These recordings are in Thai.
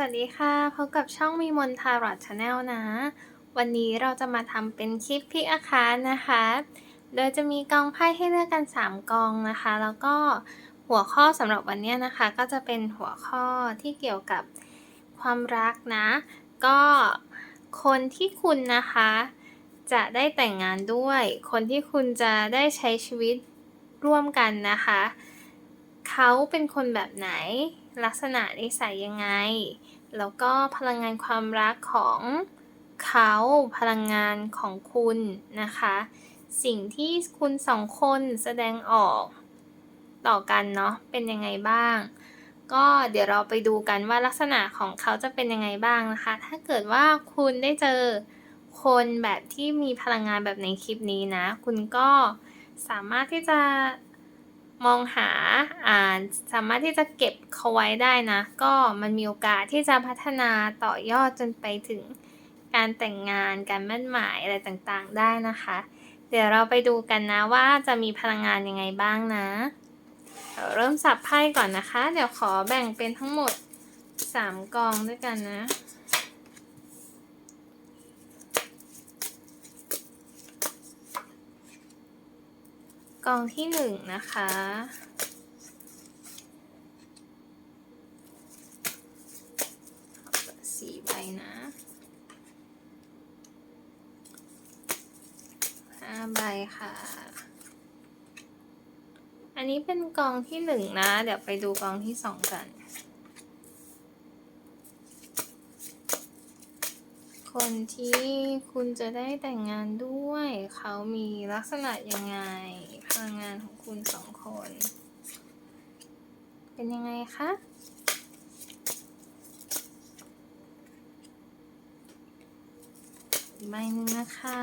สวัสดีค่ะพบกับช่องมีมนทารอดชาแนลนะ วันนี้เราจะมาทำเป็นคลิปพิกอาคารนะคะ โดยจะมีกองไพ่ให้เลือกกัน 3 กองนะคะ แล้วก็หัวข้อสำหรับวันนี้นะคะ ก็จะเป็นหัวข้อที่เกี่ยวกับความรักนะ ก็คนที่คุณนะคะ จะได้แต่งงานด้วย คนที่คุณจะได้ใช้ชีวิตร่วมกันนะคะ เขาเป็นคนแบบไหนลักษณะนิสัยยังไง แล้วก็พลังงานความรักของเขาพลังงานของคุณนะคะ สิ่งที่คุณสองคนแสดงออกต่อกันเนาะเป็นยังไงบ้าง ก็เดี๋ยวเราไปดูกันว่าลักษณะของเขาจะเป็นยังไงบ้างนะคะ ถ้าเกิดว่าคุณได้เจอคนแบบที่มีพลังงานแบบในคลิปนี้นะ คุณก็สามารถที่จะ มองหาอ่านสามารถที่จะเก็บเขาไว้ได้นะ ก็มันมีโอกาสที่จะพัฒนาต่อยอดจนไปถึงการแต่งงานการมั่นหมายอะไรต่างๆได้นะคะ เดี๋ยวเราไปดูกันนะว่าจะมีพลังงานยังไงบ้างนะเเริ่มสับไพ่ก่อนนะคะ เดี๋ยวขอแบ่งเป็นทั้งหมด 3กองด้วยกันนะ กองที่หนึ่งนะคะ สี่ใบนะห้าใบค่ะ อันนี้เป็นกองที่หนึ่งนะ เดี๋ยวไปดูกองที่สองกัน คนที่คุณจะได้แต่งงานด้วย เขามีลักษณะยังไง พลังงานของคุณสองคน เป็นยังไงคะใบหนึ่งนะคะ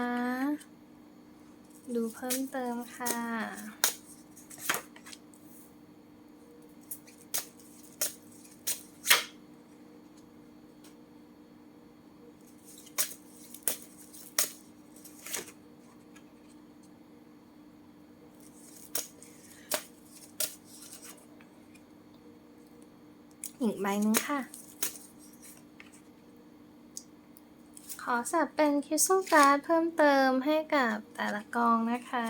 ดูเพิ่มเติมค่ะ อีกใบหนึงค่ะ ขอสับเป็นคริสตัลการ์ดเพิ่มเติมให้กับแต่ละกองนะคะ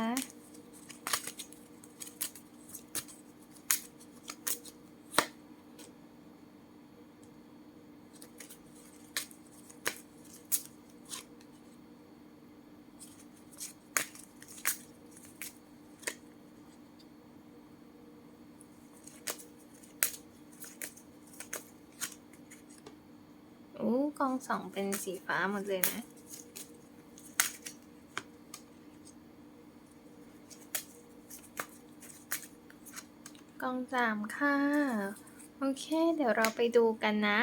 อู้กอง สองเป็นสีฟ้าหมดเลยนะ กองสามค่ะ โอเค เดี๋ยวเราไปดูกันนะ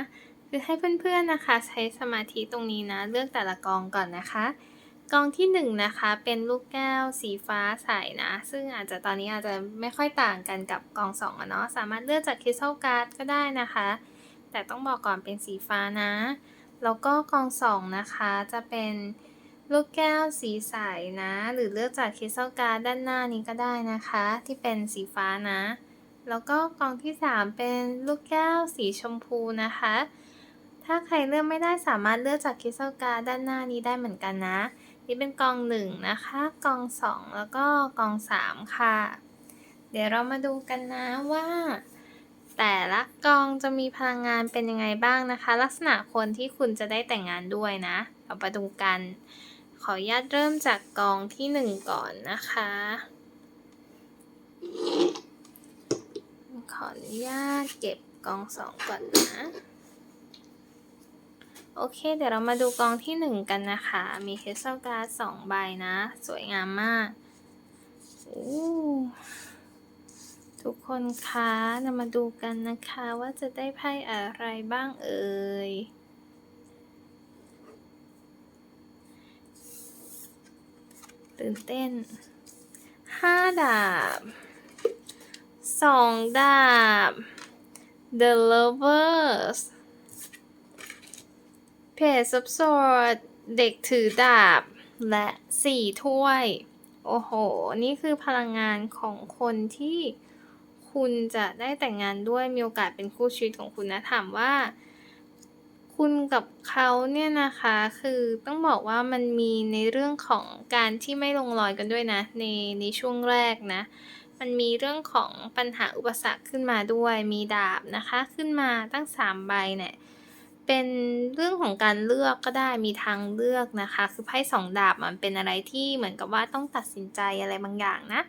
คือให้เพื่อนๆนะคะ ใช้สมาธิตรงนี้นะ เลือกแต่ละกองก่อนนะคะกองที่หนึ่งนะคะเป็นลูกแก้วสีฟ้าใสนะ ซึ่งอาจจะตอนนี้อาจจะไม่ค่อยต่างกันกับกองสองอะเนาะสามารถเลือกจากคริสตัลการ์ดก็ได้นะคะ แต่ต้องบอกก่อนเป็นสีฟ้านะ แล้วก็กองสองนะคะจะเป็นลูกแก้วสีใสนะ หรือเลือกจากคริสตัลการ์ดด้านหน้านี้ก็ได้นะคะ ที่เป็นสีฟ้านะ แล้วก็กองที่สามเป็นลูกแก้วสีชมพูนะคะ ถ้าใครเลือกไม่ได้สามารถเลือกจากคริสตัลการ์ดด้านหน้านี้ได้เหมือนกันนะ นี่เป็นกองหนึ่งนะคะ กองสองแล้วก็กองสามค่ะ เดี๋ยวเรามาดูกันนะว่า แต่ละกองจะมีพลังงานเป็นยังไงบ้างนะคะ ลักษณะคนที่คุณจะได้แต่งงานด้วยนะ เรามาดูกัน ขออนุญาตเริ่มจากกองที่หนึ่งก่อนนะคะ ขออนุญาตเก็บกองสองก่อนนะ โอเค เดี๋ยวเรามาดูกองที่หนึ่งกันนะคะ มีเคสเซลการ์ดสองใบนะ สวยงามมาก โอ้ ทุกคนคะเรามาดูกันนะคะว่าจะได้ไพ่อะไรบ้างเอ่ยตื่นเต้นห้าดาบสองดาบ The Lovers เพจซับสดเด็กถือดาบ และสี่ถ้วย โอ้โห นี่คือพลังงานของคนที่ คุณจะได้แต่งงานด้วยมีโอกาสเป็นคู่ชีวิตของคุณนะถามว่า คุณกับเขาเนี่ยนะคะคือต้องบอกว่ามันมีในเรื่องของการที่ไม่ลงรอยกันด้วยนะ ในในช่วงแรกนะ มันมีเรื่องของปัญหาอุปสรรคขึ้นมาด้วยมีดาบนะคะขึ้นมาตั้ง 3 ใบเนี่ยเป็นเรื่องของการเลือกก็ได้มีทางเลือกนะคะ คือไพ่สองดาบมันเป็นอะไรที่เหมือนกับว่าต้องตัดสินใจอะไรบางอย่างนะ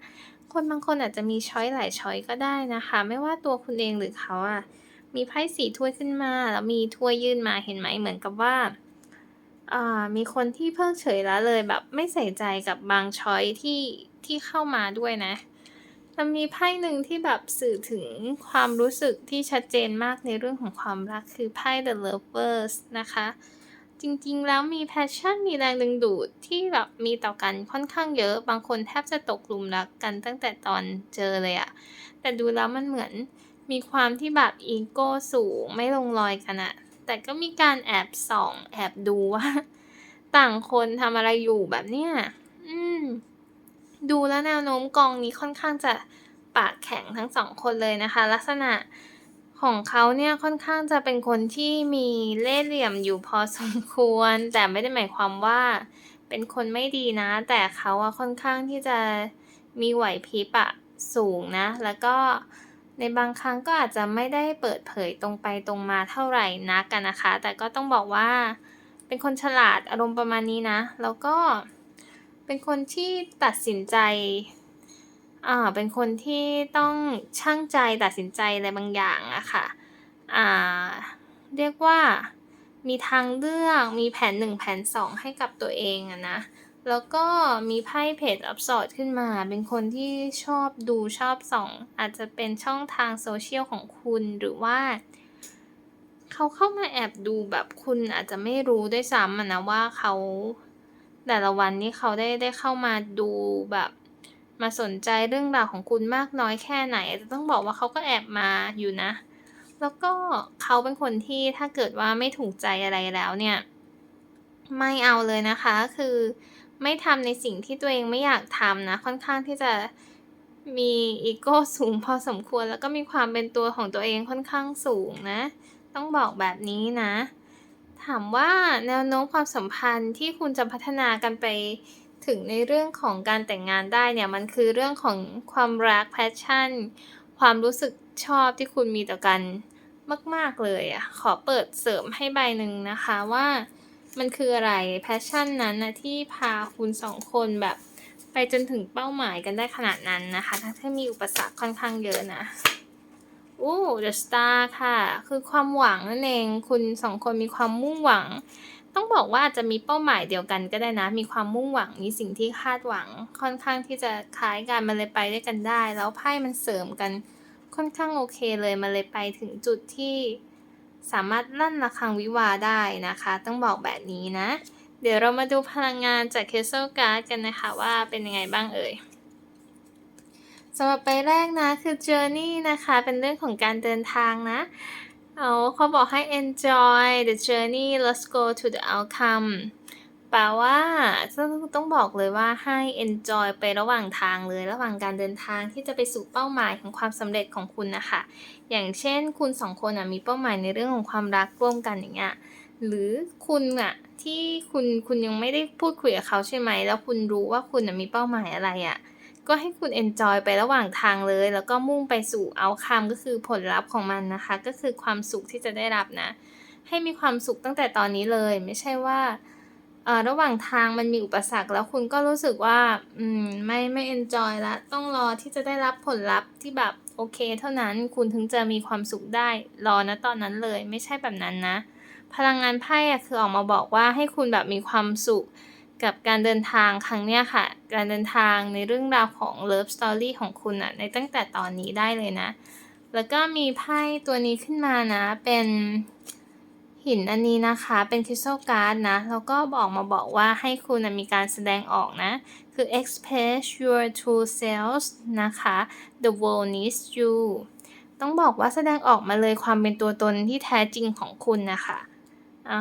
คนบางคนอาจจะมีช้อยหลายช้อยก็ได้นะคะ ไม่ว่าตัวคุณเองหรือเขาอะมีไพ่สีถ้วยขึ้นมา แล้วมีถ้วยยื่นมาเห็นไหมเหมือนกับว่าอ่ามีคนที่เพิกเฉยละเลยแบบไม่ใส่ใจกับบางช้อยที่ที่เข้ามาด้วยนะมันมีไพ่หนึ่งที่แบบสื่อถึงความรู้สึกที่ชัดเจนมากในเรื่องของความรักคือไพ่ The Lovers นะคะ จริงๆ แล้วมี passion มีแรงดึงดูดที่แบบมีต่อกันค่อนข้างเยอะ บางคนแทบจะตกหลุมรักกันตั้งแต่ตอนเจอเลยอะแต่ดูแล้วมันเหมือนมีความที่แบบอีโก้สูงไม่ลงรอยกันอะแต่ก็มีการแอบส่อง แอบดูว่า ต่างคนทำอะไรอยู่แบบเนี้ยอืม ดูแล้วแนวโน้มกองนี้ค่อนข้างจะปากแข็งทั้งสองคนเลยนะคะ ลักษณะ ของเขาเนี่ยค่อนข้างจะเป็นคนที่มีเล่ห์เหลี่ยมอยู่พอสมควร แต่ไม่ได้หมายความว่าเป็นคนไม่ดีนะ แต่เขาอะค่อนข้างที่จะมีไหวพริบอะสูงนะ แล้วก็ในบางครั้งก็อาจจะไม่ได้เปิดเผยตรงไปตรงมาเท่าไหร่นักกันนะคะ แต่ก็ต้องบอกว่าเป็นคนฉลาดอารมณ์ประมาณนี้นะ แล้วก็เป็นคนที่ตัดสินใจ อ่าเป็นคนที่ต้องชั่งใจตัดสินใจอะไรบางอย่างอะค่ะอ่าเรียกว่ามีทางเลือกมีแผนหนึ่งแผนสองให้กับตัวเองอะนะแล้วก็มีไพ่เพจอับสอดขึ้นมา เป็นคนที่ชอบดูชอบส่อง อาจจะเป็นช่องทางโซเชียลของคุณหรือว่า เขาเข้ามาแอบดูแบบคุณอาจจะไม่รู้ด้วยซ้ำอะนะว่าเขาแต่ละวันนี้เขาได้ได้เข้ามาดูแบบ มาสนใจเรื่องราวของคุณมากน้อยแค่ไหนแต่ต้องบอกว่าเขาก็แอบมาอยู่นะ แล้วก็เขาเป็นคนที่ถ้าเกิดว่าไม่ถูกใจอะไรแล้วเนี่ยไม่เอาเลยนะคะคือไม่ทำในสิ่งที่ตัวเองไม่อยากทำนะค่อนข้างที่จะมีอีโก้สูงพอสมควร แล้วก็มีความเป็นตัวของตัวเองค่อนข้างสูงนะ ต้องบอกแบบนี้นะ ถามว่าแนวโน้มความสัมพันธ์ที่คุณจะพัฒนากันไป ถึงในเรื่องของการแต่งงานได้เนี่ยมันคือเรื่องของความรัก passion ความรู้สึกชอบที่คุณมีต่อกันมาก ๆ เลยอะขอเปิดเสริมให้ใบหนึ่งนะคะว่ามันคืออะไร passion นั้นนะที่พาคุณสองคนแบบไปจนถึงเป้าหมายกันได้ขนาดนั้นนะคะทั้งที่มีอุปสรรคค่อนข้างเยอะนะอู้ The Star ค่ะ คือความหวังนั่นเอง คุณสองคนมีความมุ่งหวัง ต้องบอกว่าอาจจะมีเป้าหมายเดียวกันก็ได้นะ มีความมุ่งหวังมีสิ่งที่คาดหวังค่อนข้างที่จะคล้ายกันมันเลยไปด้วยกันได้ แล้วไพ่มันเสริมกันค่อนข้างโอเคเลยมันเลยไปถึงจุดที่สามารถลั่นระฆังวิวาได้นะคะ ต้องบอกแบบนี้นะ เดี๋ยวเรามาดูพลังงานจาก c a s t l e Card กันนะคะว่าเป็นยังไงบ้างเอ่ยสำหรับใบแรกนะคือ journey นะคะ เป็นเรื่องของการเดินทางนะ เอาเขาบอกให้ enjoy the journey let's go to the outcome แปลว่าต้องต้องบอกเลยว่าให้ enjoy ไประหว่างทางเลย ระหว่างการเดินทางที่จะไปสู่เป้าหมายของความสำเร็จของคุณนะคะ อย่างเช่นคุณสองคนอะมีเป้าหมายในเรื่องของความรักร่วมกันอย่างเงี้ยหรือคุณอะที่คุณคุณยังไม่ได้พูดคุยกับเขาใช่ไหม แล้วคุณรู้ว่าคุณมีเป้าหมายอะไรอะ ก็ให้คุณ enjoy ไประหว่างทางเลย แล้วก็มุ่งไปสู่เอาคำก็คือผลลัพธ์ของมันนะคะ ก็คือความสุขที่จะได้รับนะ ให้มีความสุขตั้งแต่ตอนนี้เลย ไม่ใช่ว่าระหว่างทางมันมีอุปสรรคแล้วคุณก็รู้สึกว่าอืมไม่ไม่ enjoy ละต้องรอที่จะได้รับผลลัพธ์ที่แบบโอเค เท่านั้นคุณถึงจะมีความสุขได้รอนะตอนนั้นเลย ไม่ใช่แบบนั้นนะ พลังงานไพ่อะคือออกมาบอกว่าให้คุณแบบมีความสุข กับการเดินทางครั้งเนี้ยค่ะ การเดินทางในเรื่องราวของ Love Story ของคุณอะในตั้งแต่ตอนนี้ได้เลยนะ แล้วก็มีไพ่ตัวนี้ขึ้นมานะ เป็นหินอันนี้นะคะ เป็นคริสตัลการ์ดนะ แล้วก็บอกมาบอกว่าให้คุณมีการแสดงออกนะ คือ express your true selves นะคะ the world needs you ต้องบอกว่าแสดงออกมาเลยความเป็นตัวตนที่แท้จริงของคุณนะคะอ่า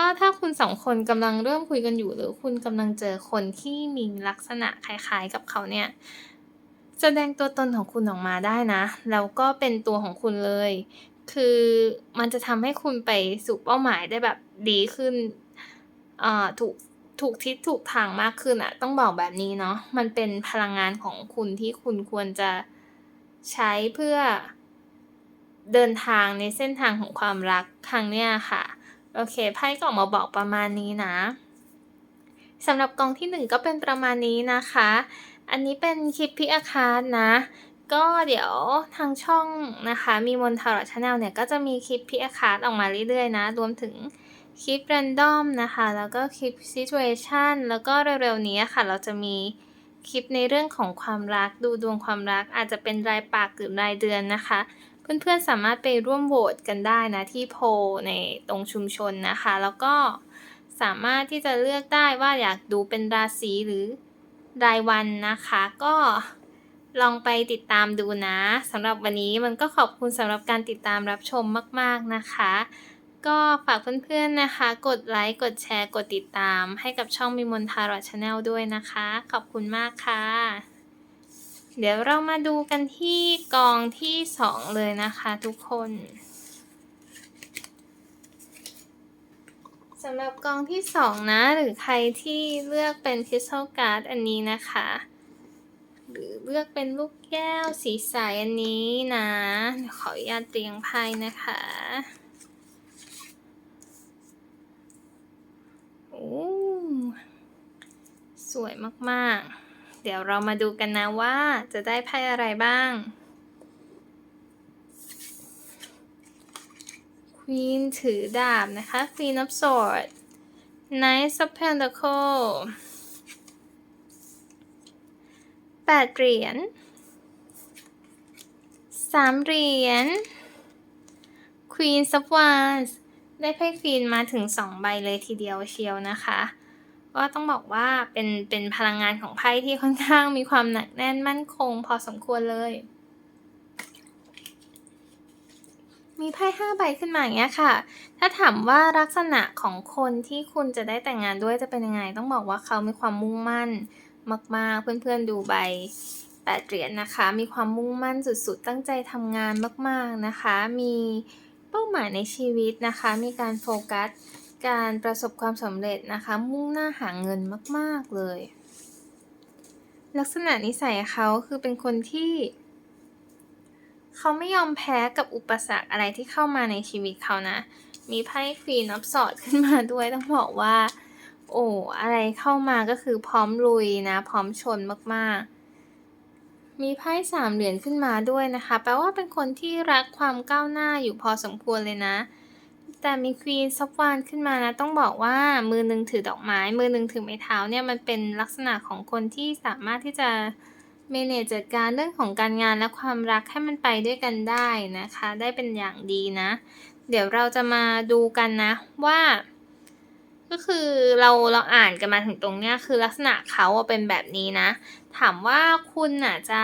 ก็ถ้าคุณสองคนกำลังเริ่มคุยกันอยู่ หรือคุณกำลังเจอคนที่มีลักษณะคล้ายๆกับเขาเนี่ย แสดงตัวตนของคุณออกมาได้นะ แล้วก็เป็นตัวของคุณเลย คือมันจะทำให้คุณไปสู่เป้าหมายได้แบบดีขึ้นอ่าถูกถูกทิศถูกทางมากขึ้นอะต้องบอกแบบนี้เนาะมันเป็นพลังงานของคุณที่คุณควรจะใช้เพื่อเดินทางในเส้นทางของความรักครั้งเนี้ยค่ะ โอเคไพ่ก็ออกมาบอกประมาณนี้นะสำหรับกองที่หนึ่งก็เป็นประมาณนี้นะคะ อันนี้เป็นคลิปพิอาคาร์นะ ก็เดี๋ยวทางช่องนะคะ มีมนทาร์ชาแนลเนี่ยก็จะมีคลิปพิอาคาร์ออกมาเรื่อยๆนะ รวมถึงคลิปแรนดอมนะคะ แล้วก็คลิปซิทูเอชันแล้วก็เร็วๆนี้ค่ะ เราจะมีคลิปในเรื่องของความรักดูดวงความรักอาจจะเป็นรายปากหรือรายเดือนนะคะ เพื่อนๆสามารถไปร่วมโหวตกันได้นะที่โพลในตรงชุมชนนะคะ แล้วก็สามารถที่จะเลือกได้ว่าอยากดูเป็นราศีหรือรายวันนะคะ ก็ลองไปติดตามดูนะสำหรับวันนี้มันก็ขอบคุณสำหรับการติดตามรับชมมาก ๆนะคะ ก็ฝากเพื่อนๆนะคะ กดไลค์ กดแชร์ กดติดตามให้กับช่องมิมนทารอชาแนลด้วยนะคะ ขอบคุณมากค่ะ เดี๋ยวเรามาดูกันที่กองที่สองเลยนะคะทุกคนสำหรับกองที่สองนะ หรือใครที่เลือกเป็นคริสตัลการ์ดอันนี้นะคะ หรือเลือกเป็นลูกแก้วสีใสอันนี้นะ ขออนุญาตเรียงไพ่นะคะโอ้สวยมาก ๆ เดี๋ยวเรามาดูกันนะว่าจะได้ไพ่อะไรบ้าง Queen ถือดาบนะคะ Queen of Swords Knight of Pentacle แปดเหรียญสามเหรียญ Queen of Wands ได้ไพ่ Queen มาถึงสองใบเลยทีเดียวเชียวนะคะ ก็ต้องบอกว่าเป็นเป็นพลังงานของไพ่ที่ค่อนข้างมีความหนักแน่นมั่นคง พอสมควรเลย มีไพ่ห้าใบขึ้นมาอย่างเงี้ยค่ะ ถ้าถามว่าลักษณะของคนที่คุณจะได้แต่งงานด้วยจะเป็นยังไง ต้องบอกว่าเขามีความมุ่งมั่นมาก ๆ เพื่อนๆดูใบแปดเหรียญนะคะ มีความมุ่งมั่นสุดๆ ตั้งใจทำงานมาก ๆ นะคะ มีเป้าหมายในชีวิตนะคะ มีการโฟกัส การประสบความสำเร็จนะคะ มุ่งหน้าหาเงินมาก ๆ เลย ลักษณะนิสัยเขาคือเป็นคนที่ เขาไม่ยอมแพ้กับอุปสรรคอะไรที่เข้ามาในชีวิตเขานะ มีไพ่ Queen of Swords ขึ้นมาด้วยต้องบอกว่า โอ้อะไรเข้ามาก็คือพร้อมลุยนะ พร้อมชนมาก ๆมีไพ่สามเหรียญขึ้นมาด้วยนะคะ แปลว่าเป็นคนที่รักความก้าวหน้าอยู่พอสมควรเลยนะ แต่มีควีนซับวานขึ้นมานะ ต้องบอกว่ามือหนึ่งถือดอกไม้ มือหนึ่งถือไม้เท้าเนี่ยมันเป็นลักษณะของคนที่สามารถที่จะเมเนจจัดการเรื่องของการงานและความรักให้มันไปด้วยกันได้นะคะ ได้เป็นอย่างดีนะ เดี๋ยวเราจะมาดูกันนะว่า ก็คือเราเราอ่านกันมาถึงตรงเนี้ยคือลักษณะเขาเป็นแบบนี้นะ ถามว่าคุณน่ะจะ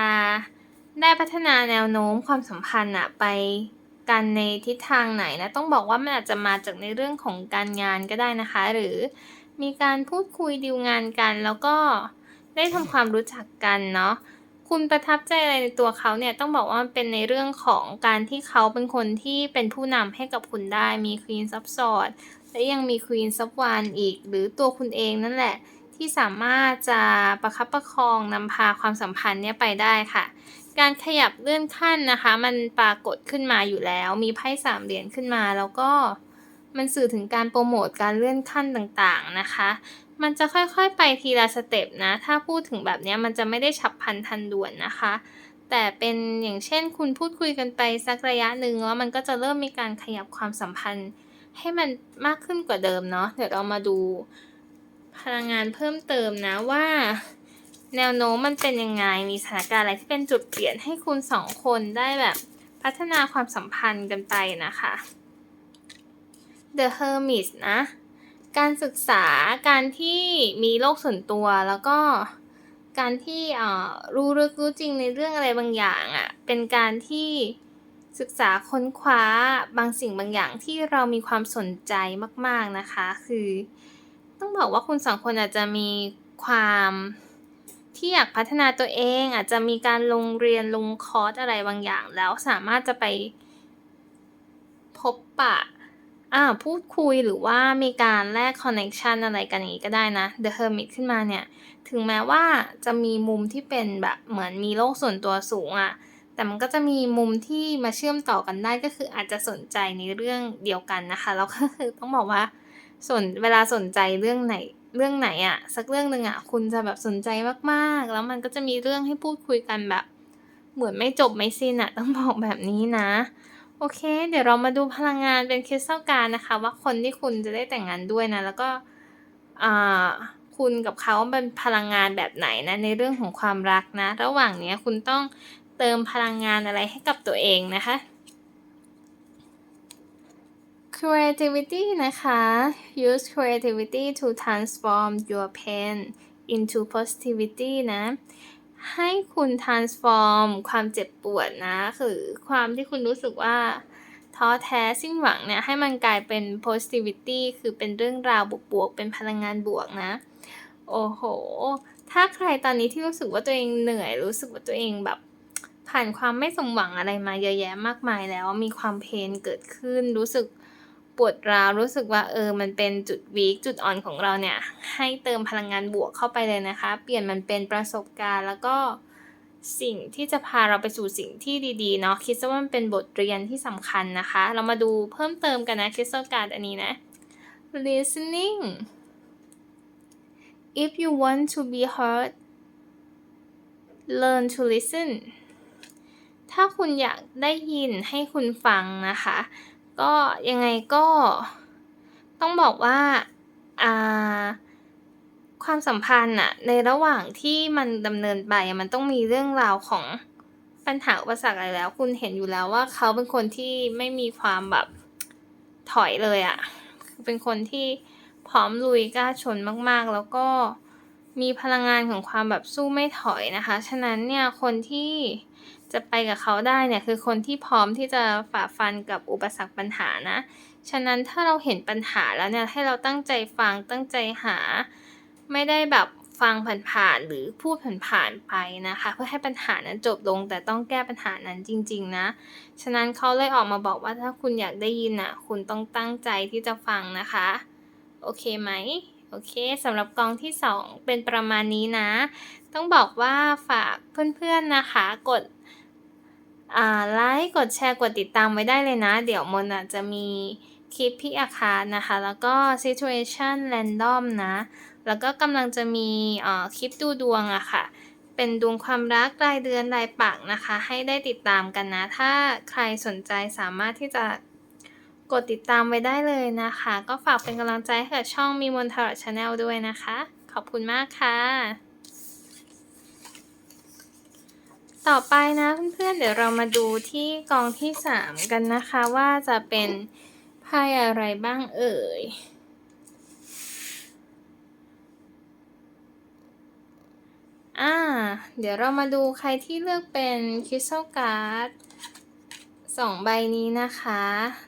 ได้พัฒนาแนวโน้มความสัมพันธ์อะไป กันในทิศทางไหนนะ ต้องบอกว่ามันอาจจะมาจากในเรื่องของการงานก็ได้นะคะ หรือมีการพูดคุยดีลงานกัน แล้วก็ได้ทำความรู้จักกันเนาะคุณประทับใจอะไรในตัวเขาเนี่ยต้องบอกว่ามันเป็นในเรื่องของการที่เขาเป็นคนที่เป็นผู้นำให้กับคุณได้มี Queen of Swords และยังมี Queen of Wands อีก หรือตัวคุณเองนั่นแหละ ที่สามารถจะประคับประคองนำพาความสัมพันธ์เนี่ยไปได้ค่ะ การขยับเลื่อนขั้นนะคะ มันปรากฏขึ้นมาอยู่แล้ว มีไพ่สามเหรียญขึ้นมา แล้วก็มันสื่อถึงการโปรโมทการเลื่อนขั้นต่างๆนะคะ มันจะค่อยๆไปทีละสเต็ปนะ ถ้าพูดถึงแบบนี้มันจะไม่ได้ฉับพลันทันด่วนนะคะ แต่เป็นอย่างเช่นคุณพูดคุยกันไปสักระยะหนึ่งแล้วมันก็จะเริ่มมีการขยับความสัมพันธ์ ให้มันมากขึ้นกว่าเดิมเนาะ เดี๋ยวเรามาดูพลังงานเพิ่มเติมนะว่า แนวโน้มมันเป็นยังไง มีสถานการณ์อะไรที่เป็นจุดเปลี่ยนให้คุณสองคนได้แบบพัฒนาความสัมพันธ์กันไปนะคะ The Hermit นะ การศึกษา การที่มีโลกส่วนตัวแล้วก็การที่รู้ลึกรู้จริงในเรื่องอะไรบางอย่างอะ่ะ เป็นการที่ศึกษาค้นคว้าบางสิ่งบางอย่างที่เรามีความสนใจมาก ๆนะคะ คือ ต้องบอกว่าคุณสองคนอาจจะมีความ ที่อยากพัฒนาตัวเองอาจจะมีการลงเรียนลงคอร์สอะไรบางอย่าง แล้วสามารถจะไปพบปะอ่าพูดคุยหรือว่ามีการแลกคอนเน c ชันอะไรกันอย่างนี้ก็ได้นะ The Hermit ขึ้นมาเนี่ย ถึงแม้ว่าจะมีมุมที่เป็นแบบเหมือนมีโลกส่วนตัวสูงอะแต่มันก็จะมีมุมที่มาเชื่อมต่อกันได้ก็คืออาจจะสนใจในเรื่องเดียวกันนะคะ แล้วก็คือต้องบอกว่าสนเวลาสนใจเรื่องไหน เรื่องไหนอะสักเรื่องหนึ่งอะคุณจะแบบสนใจมากๆ แล้วมันก็จะมีเรื่องให้พูดคุยกันแบบ เหมือนไม่จบไม่สิ้นอะต้องบอกแบบนี้นะ โอเค เดี๋ยวเรามาดูพลังงานเป็นคริสตัลการนะคะ ว่าคนที่คุณจะได้แต่งงานด้วยนะ แล้วก็คุณกับเขาเป็นพลังงานแบบไหนนะในเรื่องของความรักนะ ระหว่างเนี้ยคุณต้องเติมพลังงานอะไรให้กับตัวเองนะคะ creativity นะคะ use creativity to transform your pain into positivity นะ ให้คุณ transform ความเจ็บปวดนะคือความที่คุณรู้สึกว่าท้อแท้สิ้นหวังเนี่ย ให้มันกลายเป็น positivity คือเป็นเรื่องราวบวกๆ เป็นพลังงานบวกนะ โอ้โห ถ้าใครตอนนี้ที่รู้สึกว่าตัวเองเหนื่อย รู้สึกว่าตัวเองแบบผ่านความไม่สมหวังอะไรมาเยอะแยะมากมายแล้วมีความเพนเกิดขึ้นรู้สึก ปวดร้าวรู้สึกว่าเออมันเป็นจุดวีคจุดอ่อนของเราเนี่ยให้เติมพลังงานบวกเข้าไปเลยนะคะ เปลี่ยนมันเป็นประสบการณ์แล้วก็สิ่งที่จะพาเราไปสู่สิ่งที่ดีๆเนาะคิดซะว่ามันเป็นบทเรียนที่สำคัญนะคะ เรามาดูเพิ่มเติมกันนะคริสตัลการ์ดอันนี้นะ listening if you want to be heard learn to listen ถ้าคุณอยากได้ยินให้คุณฟังนะคะ ก็ยังไงก็ต้องบอกว่าอ่าความสัมพันธ์อะในระหว่างที่มันดำเนินไปมันต้องมีเรื่องราวของปัญหาอุปสรรคอะไรแล้ว คุณเห็นอยู่แล้วว่าเขาเป็นคนที่ไม่มีความแบบถอยเลยอะเป็นคนที่พร้อมลุยกล้าชนมาก ๆ แล้วก็ มีพลังงานของความแบบสู้ไม่ถอยนะคะ ฉะนั้นเนี่ยคนที่จะไปกับเขาได้เนี่ยคือคนที่พร้อมที่จะฝ่าฟันกับอุปสรรคปัญหานะ ฉะนั้นถ้าเราเห็นปัญหาแล้วเนี่ยให้เราตั้งใจฟังตั้งใจหา ไม่ได้แบบฟังผ่านๆหรือพูดผ่านๆไปนะคะ เพื่อให้ปัญหานั้นจบลง แต่ต้องแก้ปัญหานั้นจริง ๆ นะ ฉะนั้นเขาเลยออกมาบอกว่าถ้าคุณอยากได้ยินอะ คุณต้องตั้งใจที่จะฟังนะคะ โอเคไหม โอเคสำหรับกองที่ 2 เป็นประมาณนี้นะ ต้องบอกว่าฝากเพื่อนๆนะคะ กดไลค์กดแชร์กดติดตามไว้ได้เลยนะ เดี๋ยวมนอะจะมีคลิปพิอาคารนะคะ แล้วก็ situation random นะ แล้วก็กำลังจะมีคลิปดูดวงอะค่ะ เป็นดวงความรักรายเดือนรายปักนะคะ ให้ได้ติดตามกันนะ ถ้าใครสนใจสามารถที่จะ กดติดตามไว้ได้เลยนะคะ ก็ฝากเป็นกำลังใจให้กับช่องมีมนทาร์ชาแนลด้วยนะคะ ขอบคุณมากค่ะ ต่อไปนะเพื่อนๆเดี๋ยวเรามาดูที่กองที่ 3 กันนะคะว่าจะเป็นไพ่อะไรบ้างเอ่ยอ่า เดี๋ยวเรามาดูใครที่เลือกเป็นคริสตัลการ์ด สองใบนี้นะคะ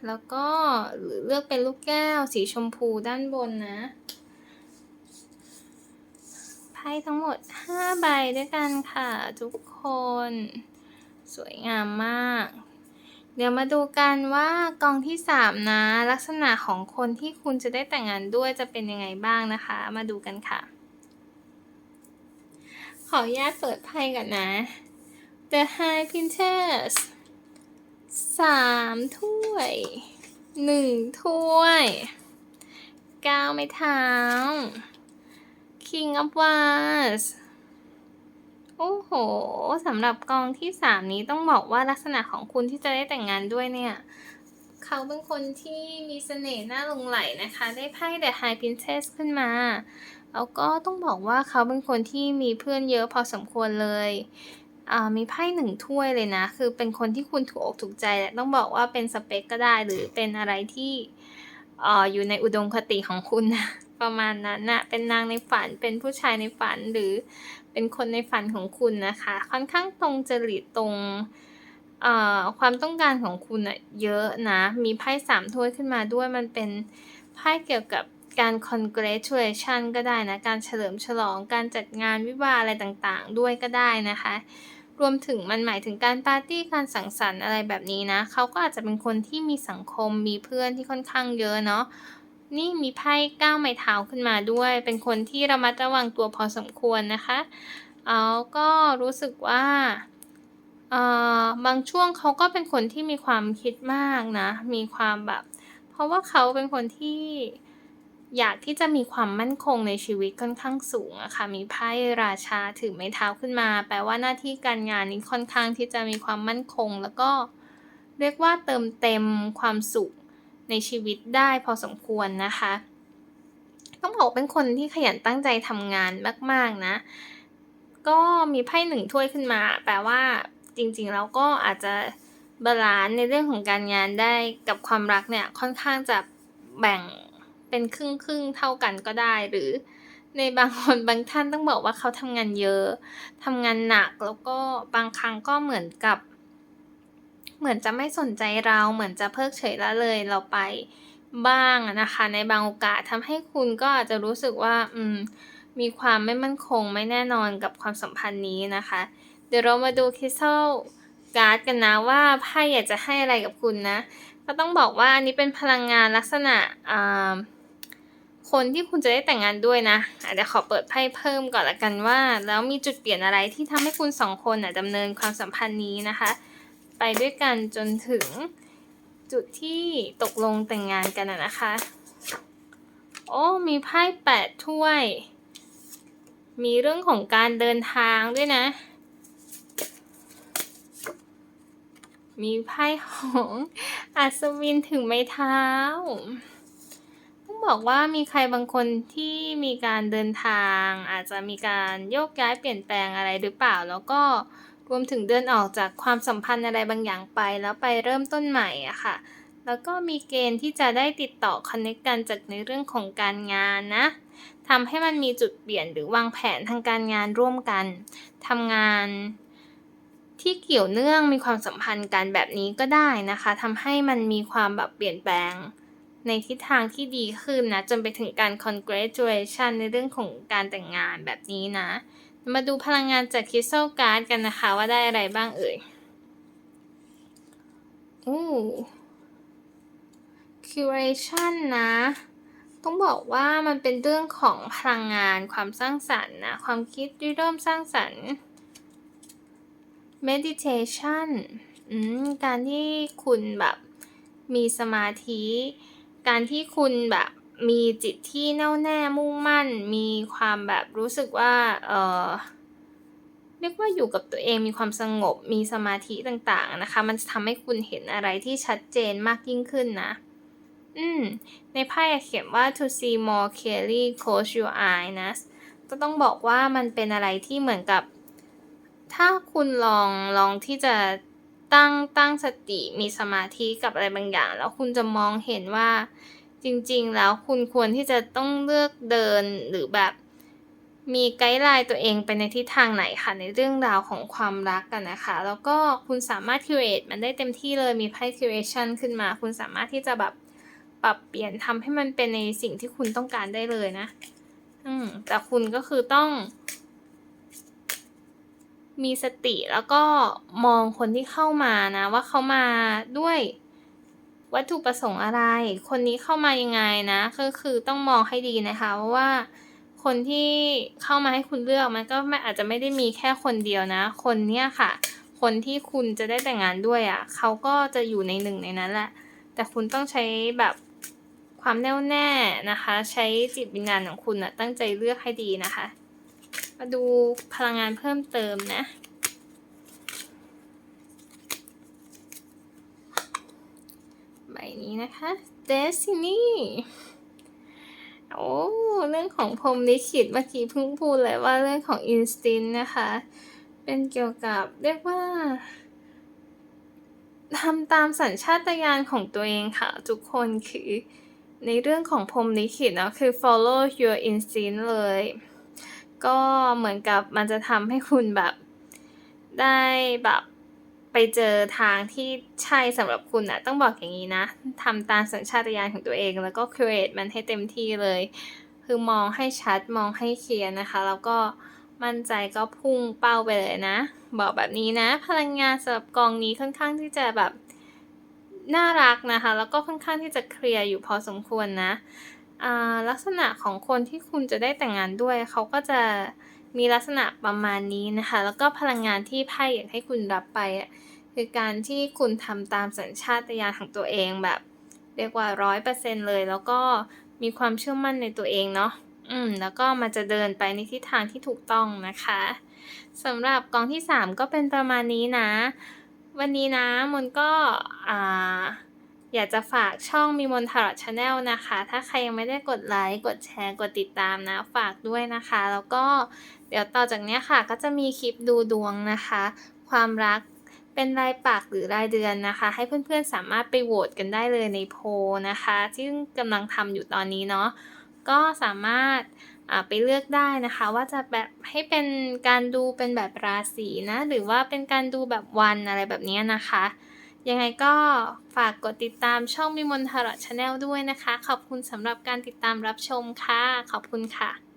แล้วก็หรือเลือกเป็นลูกแก้วสีชมพูด้านบนนะไพ่ทั้งหมด 5 ใบด้วยกันค่ะทุกคน สวยงามมาก เดี๋ยวมาดูกันว่ากองที่ 3 นะ ลักษณะของคนที่คุณจะได้แต่งงานด้วยจะเป็นยังไงบ้างนะคะ มาดูกันค่ะ ขออนุญาตเปิดไพ่ก่อนนะ The High Princess สามถ้วยหนึ่งถ้วยก้าวไม้เท้า King of Wands โอ้โหสำหรับกองที่สามนี้ต้องบอกว่าลักษณะของคุณที่จะได้แต่งงานด้วยเนี่ย เขาเป็นคนที่มีเสน่ห์น่าหลงไหลนะคะ ได้ไพ่ The High Princess ขึ้นมาแล้วก็ต้องบอกว่าเขาเป็นคนที่มีเพื่อนเยอะพอสมควรเลย มีไพ่หนึ่งถ้วยเลยนะ คือเป็นคนที่คุณถูกอกถูกใจแหละต้องบอกว่าเป็นสเปคก็ได้หรือเป็นอะไรที่อ่าอยู่ในอุดมคติของคุณนะประมาณนั้นนะเป็นนางในฝันเป็นผู้ชายในฝันหรือเป็นคนในฝันของคุณนะคะ ค่อนข้างตรงจริตตรงอ่าความต้องการของคุณอะเยอะนะ มีไพ่สามถ้วยขึ้นมาด้วยมันเป็นไพ่เกี่ยวกับการ congratulation ก็ได้นะ การเฉลิมฉลอง การจัดงานวิวาห์อะไรต่างๆ ด้วยก็ได้นะคะ รวมถึงมันหมายถึงการปาร์ตี้การสังสรรค์อะไรแบบนี้นะ เขาก็อาจจะเป็นคนที่มีสังคมมีเพื่อนที่ค่อนข้างเยอะเนาะนี่มีไพ่ก้าวไม้เท้าขึ้นมาด้วย เป็นคนที่ระมัดระวังตัวพอสมควรนะคะเอาก็รู้สึกว่าเออบางช่วงเขาก็เป็นคนที่มีความคิดมากนะ มีความแบบ เพราะว่าเขาเป็นคนที่ อยากที่จะมีความมั่นคงในชีวิตค่อนข้างสูงอะค่ะ มีไพ่ราชาถือไม้เท้าขึ้นมา แปลว่าหน้าที่การงานนี้ค่อนข้างที่จะมีความมั่นคง แล้วก็เรียกว่าเติมเต็มความสุขในชีวิตได้พอสมควรนะคะ ต้องบอกเป็นคนที่ขยันตั้งใจทำงานมาก ๆ นะ ก็มีไพ่หนึ่งถ้วยขึ้นมา แปลว่าจริงๆ แล้วก็อาจจะบาลานซ์ในเรื่องของการงานได้กับความรักเนี่ยค่อนข้างจะแบ่ง เป็นครึ่งครึ่งๆเท่ากันก็ได้หรือ ในบางคนบางท่านต้องบอกว่าเขาทำงานเยอะทำงานหนักแล้วก็บางครั้งก็เหมือนกับ เหมือนจะไม่สนใจเราเหมือนจะเพิกเฉยละเลยเราไปบ้างนะคะ ในบางโอกาสทำให้คุณก็อาจจะรู้สึกว่า อืม มีความไม่มั่นคงไม่แน่นอนกับความสัมพันธ์นี้นะคะ เดี๋ยวเรามาดูคริสตัลการ์ดกันนะว่าไพ่อยากจะให้อะไรกับคุณนะ ก็ต้องบอกว่าอันนี้เป็นพลังงานลักษณะอ่า คนที่คุณจะได้แต่งงานด้วยนะอะเดี๋ยวขอเปิดไพ่เพิ่มก่อนละกันว่า แล้วมีจุดเปลี่ยนอะไรที่ทำให้คุณสองคนอะดำเนินความสัมพันธ์นี้นะคะ ไปด้วยกันจนถึงจุดที่ตกลงแต่งงานกันนะคะ โอ้มีไพ่แปดถ้วย มีเรื่องของการเดินทางด้วยนะ มีไพ่ของอัศวินถึงไม้เท้า บอกว่ามีใครบางคนที่มีการเดินทาง อาจจะมีการโยกย้ายเปลี่ยนแปลงอะไรหรือเปล่า แล้วก็รวมถึงเดินออกจากความสัมพันธ์อะไรบางอย่างไป แล้วไปเริ่มต้นใหม่อะค่ะ แล้วก็มีเกณฑ์ที่จะได้ติดต่อคอนเน c กกันจากในเรื่องของการงานนะทำให้มันมีจุดเปลี่ยนหรือวางแผนทางการงานร่วมกันทำงานที่เกี่ยวเนื่องมีความสัมพันธ์กันแบบนี้ก็ได้นะคะทำให้มันมีความแบบเปลี่ยนแปลง ในทิศทางที่ดีขึ้นนะ จนไปถึงการ congratulation ในเรื่องของการแต่งงานแบบนี้นะ มาดูพลังงานจาก Crystal Card กันนะคะว่าได้อะไรบ้างเอ่ยอู้ curation นะ ต้องบอกว่ามันเป็นเรื่องของพลังงานความสร้างสรรค์นะ ความคิดริเริ่มสร้างสรรค์ meditation การที่คุณแบบมีสมาธิ การที่คุณแบบมีจิตที่แน่วแน่มุ่งมั่น มีความแบบรู้สึกว่า เออเรียกว่าอยู่กับตัวเองมีความสงบมีสมาธิต่างๆนะคะ มันจะทำให้คุณเห็นอะไรที่ชัดเจนมากยิ่งขึ้นนะ อืม ในไพ่เขียนว่า to see more clearly close your eyes นะก็ต้องบอกว่ามันเป็นอะไรที่เหมือนกับ ถ้าคุณลองลองที่จะ ตั้งตั้งสติมีสมาธิกับอะไรบางอย่าง แล้วคุณจะมองเห็นว่าจริงๆ แล้วคุณควรที่จะต้องเลือกเดินหรือแบบมีไกด์ไลน์ตัวเองไปในทิศทางไหนค่ะ ในเรื่องราวของความรักกันนะคะ แล้วก็คุณสามารถ curate มันได้เต็มที่เลยมีไพ่ curation ขึ้นมา คุณสามารถที่จะแบบปรับเปลี่ยนทำให้มันเป็นในสิ่งที่คุณต้องการได้เลยนะ อืมแต่คุณก็คือต้อง มีสติแล้วก็มองคนที่เข้ามานะ ว่าเขามาด้วยวัตถุประสงค์อะไร คนนี้เข้ามายังไงนะก็คือต้องมองให้ดีนะคะเพราะว่าคนที่เข้ามาให้คุณเลือกมันก็ไม่อาจจะไม่ได้มีแค่คนเดียวนะ คนเนี้ยค่ะ คนที่คุณจะได้แต่งงานด้วยอะ่ะเขาก็จะอยู่ในหนึ่งในนั้นแหละ แต่คุณต้องใช้แบบความแน่วแน่นะคะ ใช้จิตวิญญาณของคุณนะตั้งใจเลือกให้ดีนะคะ มาดูพลังงานเพิ่มเติมนะ ใบนี้นะคะ Destiny โอ้ เรื่องของพรมลิขิตเมื่อกี้เพิ่งพูดเลยว่าเรื่องของ Instinct นะคะ เป็นเกี่ยวกับเรียกว่าทำตามสัญชาตญาณของตัวเองค่ะ ทุกคนคือในเรื่องของพรมลิขิตเนาะคือ follow your instinct เลย ก็เหมือนกับมันจะทำให้คุณแบบได้แบบไปเจอทางที่ใช่สำหรับคุณนะต้องบอกอย่างนี้นะทำตามสัญชาตญาณของตัวเองแล้วก็ create มันให้เต็มที่เลย คือมองให้ชัดมองให้เคลียร์นะคะ แล้วก็มั่นใจก็พุ่งเป้าไปเลยนะ บอกแบบนี้นะ พลังงานสำหรับกองนี้ค่อนข้างที่จะแบบน่ารักนะคะ แล้วก็ค่อนข้างที่จะเคลียร์อยู่พอสมควรนะ ลักษณะของคนที่คุณจะได้แต่งงานด้วย เขาก็จะมีลักษณะประมาณนี้นะคะ แล้วก็พลังงานที่ไพ่อยากให้คุณรับไปอะคือการที่คุณทำตามสัญชาตญาณของตัวเองแบบ เรียกว่าร้อยเปอร์เซ็นเลย แล้วก็มีความเชื่อมั่นในตัวเองเนาะอืมแล้วก็มันจะเดินไปในทิศทางที่ถูกต้องนะคะสำหรับกองที่ 3 ก็เป็นประมาณนี้นะ วันนี้นะมนก็อ่า อยากจะฝากช่องมีมนทาร์ชาแนลนะคะ ถ้าใครยังไม่ได้กดไลค์ กดแชร์ กดติดตามนะ ฝากด้วยนะคะ แล้วก็เดี๋ยวต่อจากเนี้ยค่ะ ก็จะมีคลิปดูดวงนะคะ ความรักเป็นรายปักหรือรายเดือนนะคะ ให้เพื่อนๆสามารถไปโหวตกันได้เลยในโพลนะคะที่กำลังทำอยู่ตอนนี้เนาะ ก็สามารถไปเลือกได้นะคะ ว่าจะแบบให้เป็นการดูเป็นแบบราศีนะ หรือว่าเป็นการดูแบบวันอะไรแบบนี้นะคะ ยังไงก็ฝากกดติดตามช่องมิมนทาร์ชาแนลด้วยนะคะ ขอบคุณสำหรับการติดตามรับชมค่ะ ขอบคุณค่ะ